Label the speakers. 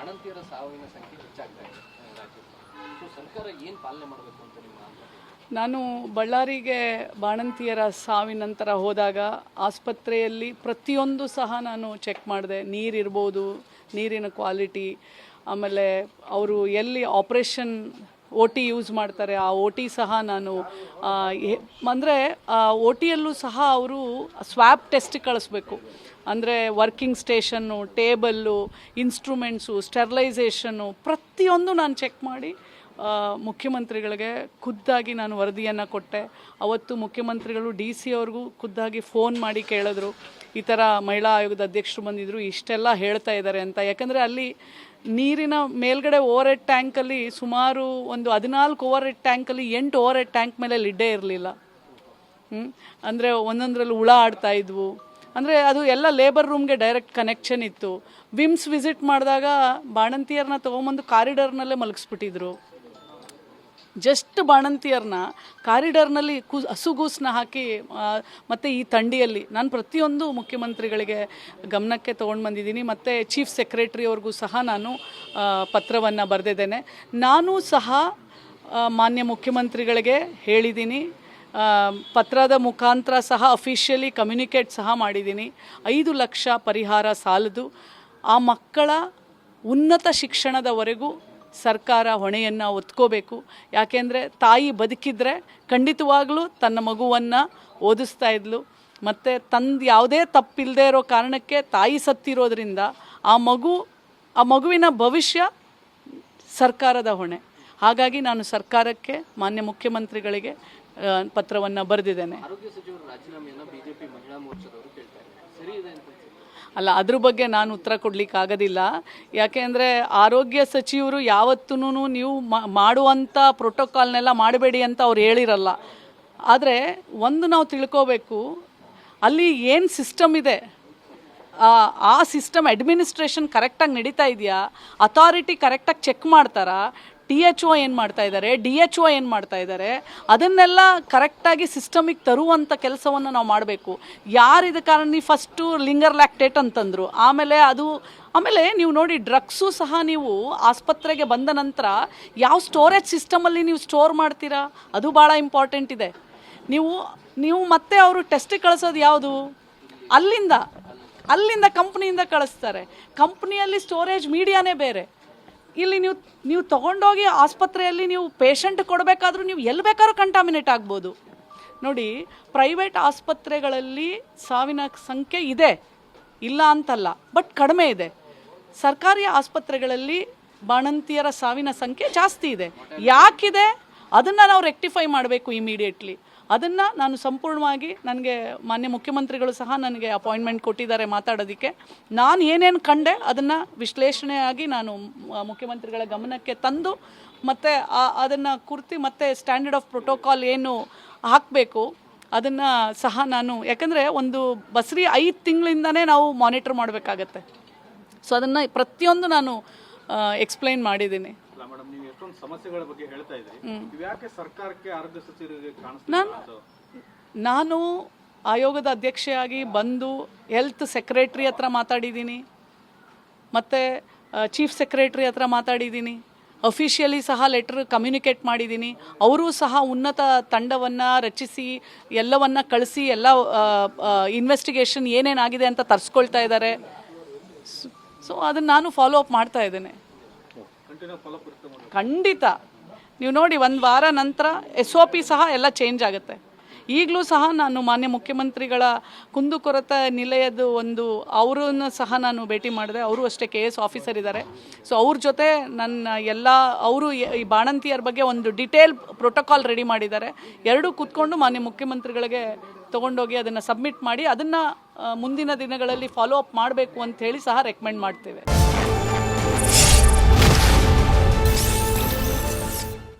Speaker 1: ಬಾಣಂತಿಯರ ಸಾವಿನ ಸಂಖ್ಯೆ ಹೆಚ್ಚಾಗ್ತಾ ಇದೆ ಸರ್ಕಾರ ಏನು ಪಾಲನೆ ಮಾಡಬೇಕು ಅಂತ ನಿಮ್ಮ?
Speaker 2: ನಾನು ಬಳ್ಳಾರಿಗೆ ಬಾಣಂತಿಯರ ಸಾವಿನ ನಂತರ ಹೋದಾಗ ಆಸ್ಪತ್ರೆಯಲ್ಲಿ ಪ್ರತಿಯೊಂದು ಸಹ ನಾನು ಚೆಕ್ ಮಾಡಿದೆ ನೀರಿರ್ಬೋದು ನೀರಿನ ಕ್ವಾಲಿಟಿ ಆಮೇಲೆ ಅವರು ಎಲ್ಲಿ ಆಪ್ರೇಷನ್ ಓ ಟಿ ಯೂಸ್ ಮಾಡ್ತಾರೆ. ಆ ಓ ಟಿ ಸಹ ನಾನು ಅಂದರೆ ಓ ಟಿಯಲ್ಲೂ ಸಹ ಅವರು ಸ್ವ್ಯಾಬ್ ಟೆಸ್ಟ್ ಕಳಿಸ್ಬೇಕು. ಅಂದರೆ working station table instruments sterilization ಪ್ರತಿಯೊಂದು ನಾನು ಚೆಕ್ ಮಾಡಿ ಮುಖ್ಯಮಂತ್ರಿಗಳಿಗೆ ಖುದ್ದಾಗಿ ನಾನು ವರದಿಯನ್ನು ಕೊಟ್ಟೆ. ಅವತ್ತು ಮುಖ್ಯಮಂತ್ರಿಗಳು ಡಿ ಸಿ ಅವ್ರಿಗೂ ಖುದ್ದಾಗಿ ಫೋನ್ ಮಾಡಿ ಕೇಳಿದ್ರು. ಈ ಥರ ಮಹಿಳಾ ಆಯೋಗದ ಅಧ್ಯಕ್ಷರು ಬಂದಿದ್ರು. ಇಷ್ಟೆಲ್ಲ ಹೇಳ್ತಾ ಇದ್ದಾರೆ ಅಂತ. ಯಾಕಂದರೆ ಅಲ್ಲಿ ನೀರಿನ ಮೇಲ್ಗಡೆ ಓವರ್ ಹೆಡ್ ಟ್ಯಾಂಕಲ್ಲಿ ಸುಮಾರು ಒಂದು ಹದಿನಾಲ್ಕು ಓವರ್ ಹೆಡ್ ಟ್ಯಾಂಕಲ್ಲಿ ಎಂಟು ಓವರ್ ಹೆಡ್ ಟ್ಯಾಂಕ್ ಮೇಲೆ ಲಿಡ್ಡೇ ಇರಲಿಲ್ಲ. ಹ್ಞೂ ಅಂದರೆ ಒಂದೊಂದರಲ್ಲಿ ಹುಳ ಆಡ್ತಾ ಇದ್ವು. ಅಂದರೆ ಅದು ಎಲ್ಲ ಲೇಬರ್ ರೂಮ್ಗೆ ಡೈರೆಕ್ಟ್ ಕನೆಕ್ಷನ್ ಇತ್ತು. ವಿಮ್ಸ್ ವಿಸಿಟ್ ಮಾಡಿದಾಗ ಬಾಣಂತಿಯರನ್ನ ತೊಗೊಂಬಂದು ಕಾರಿಡಾರ್ನಲ್ಲೇ ಮಲಗಿಸ್ಬಿಟ್ಟಿದ್ರು. ಜಸ್ಟ್ ಬಾಣಂತಿಯರನ್ನ ಕಾರಿಡಾರ್ನಲ್ಲಿ ಕು ಹಸುಗೂಸನ್ನ ಹಾಕಿ ಮತ್ತು ಈ ತಂಡಿಯಲ್ಲಿ ನಾನು ಪ್ರತಿಯೊಂದು ಮುಖ್ಯಮಂತ್ರಿಗಳಿಗೆ ಗಮನಕ್ಕೆ ತೊಗೊಂಡು ಬಂದಿದ್ದೀನಿ. ಮತ್ತು ಚೀಫ್ ಸೆಕ್ರೆಟರಿ ಅವ್ರಿಗೂ ಸಹ ನಾನು ಪತ್ರವನ್ನು ಬರೆದಿದ್ದೇನೆ. ನಾನು ಸಹ ಮಾನ್ಯ ಮುಖ್ಯಮಂತ್ರಿಗಳಿಗೆ ಹೇಳಿದ್ದೀನಿ. ಪತ್ರದ ಮುಖಾಂತರ ಸಹ ಅಫಿಷಿಯಲಿ ಕಮ್ಯುನಿಕೇಟ್ ಸಹ ಮಾಡಿದ್ದೀನಿ. ಐದು ಲಕ್ಷ ಪರಿಹಾರ ಸಾಲದು. ಆ ಮಕ್ಕಳ ಉನ್ನತ ಶಿಕ್ಷಣದವರೆಗೂ ಸರ್ಕಾರ ಹೊಣೆಯನ್ನು ಒತ್ಕೋಬೇಕು ಯಾಕೆಂದರೆ ತಾಯಿ ಬದುಕಿದ್ರೆ ಖಂಡಿತವಾಗ್ಲೂ ತನ್ನ ಮಗುವನ್ನು ಓದಿಸ್ತಾ ಇದ್ಲು. ಮತ್ತು ತಂದು ಯಾವುದೇ ತಪ್ಪಿಲ್ಲದೆ ಇರೋ ಕಾರಣಕ್ಕೆ ತಾಯಿ ಸತ್ತಿರೋದ್ರಿಂದ ಆ ಮಗು, ಆ ಮಗುವಿನ ಭವಿಷ್ಯ ಸರ್ಕಾರದ ಹೊಣೆ. ಹಾಗಾಗಿ ನಾನು ಸರ್ಕಾರಕ್ಕೆ, ಮಾನ್ಯ ಮುಖ್ಯಮಂತ್ರಿಗಳಿಗೆ ಪತ್ರವನ್ನು ಬರೆದಿದ್ದೇನೆ. ಅಲ್ಲ, ಅದ್ರ ಬಗ್ಗೆ ನಾನು ಉತ್ತರ ಕೊಡ್ಲಿಕ್ಕೆ ಆಗೋದಿಲ್ಲ. ಯಾಕೆಂದರೆ ಆರೋಗ್ಯ ಸಚಿವರು ಯಾವತ್ತೂ ನೀವು ಮಾಡುವಂಥ ಪ್ರೋಟೋಕಾಲ್ನೆಲ್ಲ ಮಾಡಬೇಡಿ ಅಂತ ಅವ್ರು ಹೇಳಿರಲ್ಲ. ಆದರೆ, ಒಂದು ನಾವು ತಿಳ್ಕೋಬೇಕು, ಅಲ್ಲಿ ಏನು ಸಿಸ್ಟಮ್ ಇದೆ? ಆ- ಸಿಸ್ಟಮ್ ಅಡ್ಮಿನಿಸ್ಟ್ರೇಷನ್ ಕರೆಕ್ಟಾಗಿ ನಡೀತಾ ಇದೆಯಾ? ಅಥಾರಿಟಿ ಕರೆಕ್ಟಾಗಿ ಚೆಕ್ ಮಾಡ್ತಾರಾ? ಟಿ ಎಚ್ ಒ ಏನು ಮಾಡ್ತಾ ಇದ್ದಾರೆ ಡಿ ಎಚ್ ಒ ಏನು ಮಾಡ್ತಾ ಇದ್ದಾರೆ ಅದನ್ನೆಲ್ಲ ಕರೆಕ್ಟಾಗಿ ಸಿಸ್ಟಮಿಗೆ ತರುವಂಥ ಕೆಲಸವನ್ನು ನಾವು ಮಾಡಬೇಕು. ಯಾರು ಯಾರಿದ ಕಾರಣ ಫಸ್ಟು ಲಿಂಗರ್ ಲ್ಯಾಕ್ಟೇಟ್ ಅಂತಂದರು. ಆಮೇಲೆ ಅದು, ಆಮೇಲೆ ನೀವು ನೋಡಿ ಡ್ರಗ್ಸು ಸಹ ನೀವು ಆಸ್ಪತ್ರೆಗೆ ಬಂದ ನಂತರ ಯಾವ ಸ್ಟೋರೇಜ್ ಸಿಸ್ಟಮಲ್ಲಿ ನೀವು ಸ್ಟೋರ್ ಮಾಡ್ತೀರಾ? ಅದು ಭಾಳ ಇಂಪಾರ್ಟೆಂಟ್ ಇದೆ. ನೀವು ನೀವು ಮತ್ತೆ ಅವರು ಟೆಸ್ಟಿಗೆ ಕಳಿಸೋದು ಯಾವುದು? ಅಲ್ಲಿಂದ. ಅಲ್ಲಿಂದ ಕಂಪ್ನಿಯಿಂದ ಕಳಿಸ್ತಾರೆ. ಕಂಪ್ನಿಯಲ್ಲಿ ಸ್ಟೋರೇಜ್ ಮೀಡಿಯಾನೇ ಬೇರೆ. ಇಲ್ಲಿ ನೀವು ನೀವು ತಗೊಂಡೋಗಿ ಆಸ್ಪತ್ರೆಯಲ್ಲಿ ನೀವು ಪೇಷಂಟ್ ಕೊಡಬೇಕಾದ್ರೂ ನೀವು ಎಲ್ಲಿ ಬೇಕಾದ್ರೂ ಕಂಟಾಮಿನೇಟ್ ಆಗ್ಬೋದು. ನೋಡಿ ಪ್ರೈವೇಟ್ ಆಸ್ಪತ್ರೆಗಳಲ್ಲಿ ಸಾವಿನ ಸಂಖ್ಯೆ ಇದೆ. ಇಲ್ಲ ಅಂತಲ್ಲ ಬಟ್ ಕಡಿಮೆ ಇದೆ. ಸರ್ಕಾರಿ ಆಸ್ಪತ್ರೆಗಳಲ್ಲಿ ಬಾಣಂತಿಯರ ಸಾವಿನ ಸಂಖ್ಯೆ ಜಾಸ್ತಿ ಇದೆ. ಯಾಕಿದೆ? ಅದನ್ನು ನಾವು ರೆಕ್ಟಿಫೈ ಮಾಡಬೇಕು ಇಮಿಡಿಯೇಟ್ಲಿ ಅದನ್ನು ನಾನು ಸಂಪೂರ್ಣವಾಗಿ ನನಗೆ ಮಾನ್ಯ ಮುಖ್ಯಮಂತ್ರಿಗಳು ಸಹ ನನಗೆ ಅಪಾಯಿಂಟ್ಮೆಂಟ್ ಕೊಟ್ಟಿದ್ದಾರೆ ಮಾತಾಡೋದಕ್ಕೆ. ನಾನು ಏನೇನು ಕಂಡೆ ಅದನ್ನು ವಿಶ್ಲೇಷಣೆಯಾಗಿ ನಾನು ಮುಖ್ಯಮಂತ್ರಿಗಳ ಗಮನಕ್ಕೆ ತಂದು ಮತ್ತು ಅದನ್ನು ಕುರ್ತಿ ಮತ್ತು ಸ್ಟ್ಯಾಂಡರ್ಡ್ ಆಫ್ ಪ್ರೋಟೋಕಾಲ್ ಏನು ಹಾಕಬೇಕು ಅದನ್ನು ಸಹ ನಾನು, ಯಾಕಂದರೆ ಒಂದು ಬಸ್ರಿ ಐದು ತಿಂಗಳಿಂದನೇ ನಾವು ಮಾನಿಟರ್ ಮಾಡಬೇಕಾಗತ್ತೆ. ಸೊ ಅದನ್ನು ಪ್ರತಿಯೊಂದು ನಾನು ಎಕ್ಸ್ಪ್ಲೈನ್ ಮಾಡಿದ್ದೀನಿ.
Speaker 3: ಅಲ್ಲ ಮೇಡಮ್ ನೀವು ಎಷ್ಟೊಂದು ಸಮಸ್ಯೆಗಳ ಬಗ್ಗೆ ಹೇಳ್ತಾ ಇದ್ರಿ. ಯಾಕೆ ಸರ್ಕಾರಕ್ಕೆ ಆರೋಗ್ಯ ಸಚಿವರಿಗೆ
Speaker 2: ನಾನು
Speaker 3: ಕಾಣಿಸ್ತಾ
Speaker 2: ನಾನು ಆಯೋಗದ ಅಧ್ಯಕ್ಷೆಯಾಗಿ ಬಂದು ಹೆಲ್ತ್ ಸೆಕ್ರೆಟ್ರಿ ಹತ್ರ ಮಾತಾಡಿದ್ದೀನಿ ಮತ್ತು ಚೀಫ್ ಸೆಕ್ರೆಟ್ರಿ ಹತ್ರ ಮಾತಾಡಿದ್ದೀನಿ ಅಫಿಷಿಯಲಿ ಸಹ ಲೆಟ್ರ್ ಕಮ್ಯುನಿಕೇಟ್ ಮಾಡಿದ್ದೀನಿ. ಅವರೂ ಸಹ ಉನ್ನತ ತಂಡವನ್ನು ರಚಿಸಿ ಎಲ್ಲವನ್ನ ಕಳಿಸಿ ಎಲ್ಲ ಇನ್ವೆಸ್ಟಿಗೇಷನ್ ಏನೇನಾಗಿದೆ ಅಂತ ತರಿಸ್ಕೊಳ್ತಾ ಇದ್ದಾರೆ. ಸೊ ಅದನ್ನು ನಾನು ಫಾಲೋ ಅಪ್ ಮಾಡ್ತಾ ಇದ್ದೇನೆ. ಖಂಡಿತ. ನೀವು ನೋಡಿ ಒಂದು ವಾರ ನಂತರ ಎಸ್ ಒ ಪಿ ಸಹ ಎಲ್ಲ ಚೇಂಜ್ ಆಗುತ್ತೆ. ಈಗಲೂ ಸಹ ನಾನು ಮಾನ್ಯ ಮುಖ್ಯಮಂತ್ರಿಗಳ ಕುಂದುಕೊರತೆ ನಿಲಯದ ಒಂದು ಅವರನ್ನು ಸಹ ನಾನು ಭೇಟಿ ಮಾಡಿದೆ. ಅವರು ಅಷ್ಟೇ ಕೆ ಎಸ್ ಆಫೀಸರ್ ಇದ್ದಾರೆ. ಸೊ ಅವ್ರ ಜೊತೆ ನನ್ನ ಎಲ್ಲ ಅವರು ಈ ಬಾಣಂತಿಯರ ಬಗ್ಗೆ ಒಂದು ಡಿಟೇಲ್ ಪ್ರೋಟೋಕಾಲ್ ರೆಡಿ ಮಾಡಿದ್ದಾರೆ. ಎರಡೂ ಕೂತ್ಕೊಂಡು ಮಾನ್ಯ ಮುಖ್ಯಮಂತ್ರಿಗಳಿಗೆ ತೊಗೊಂಡೋಗಿ ಅದನ್ನು ಸಬ್ಮಿಟ್ ಮಾಡಿ ಅದನ್ನು ಮುಂದಿನ ದಿನಗಳಲ್ಲಿ ಫಾಲೋ ಅಪ್ ಮಾಡಬೇಕು ಅಂತ ಹೇಳಿ ಸಹ ರೆಕಮೆಂಡ್ ಮಾಡ್ತೇವೆ.